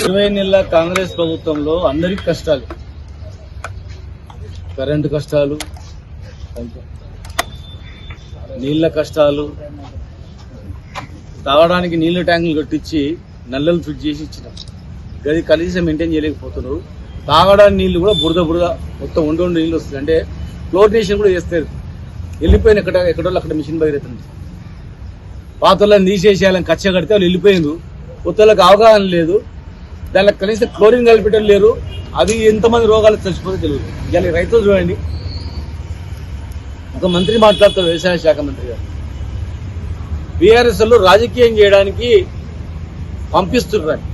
ఇరవై నెలల కాంగ్రెస్ ప్రభుత్వంలో అందరికి కష్టాలు. కరెంటు కష్టాలు నీళ్ళ కష్టాలు తాగడానికి నీళ్ళ ట్యాంకులు కట్టించి నల్లలు ఫిట్ చేసి ఇచ్చినాం. గది కనీసం మెయింటైన్ చేయలేకపోతున్నారు. తాగడానికి నీళ్ళు కూడా బురద బురద మొత్తం ఉండి ఉండి నీళ్ళు వస్తుంది. అంటే క్లోరినేషన్ కూడా చేస్తారు వెళ్ళిపోయిన ఎక్కడ ఎక్కడో అక్కడ మిషన్ బయలుతుంది పాత వాళ్ళని తీసేసేయాలని కచ్చ కడితే వాళ్ళు వెళ్ళిపోయింది కొత్త వాళ్ళకి అవగాహన లేదు. దానికి కనీసం క్లోరిన్ కలిపేటం లేరు. అది ఎంతమంది రోగాలు చచ్చిపోతే తెలియదు. ఇవాళ రైతులు చూడండి. ఒక మంత్రి మాట్లాడుతారు వ్యవసాయ శాఖ మంత్రి గారు. బీఆర్ఎస్ రాజకీయం చేయడానికి పంపిస్తున్నారు.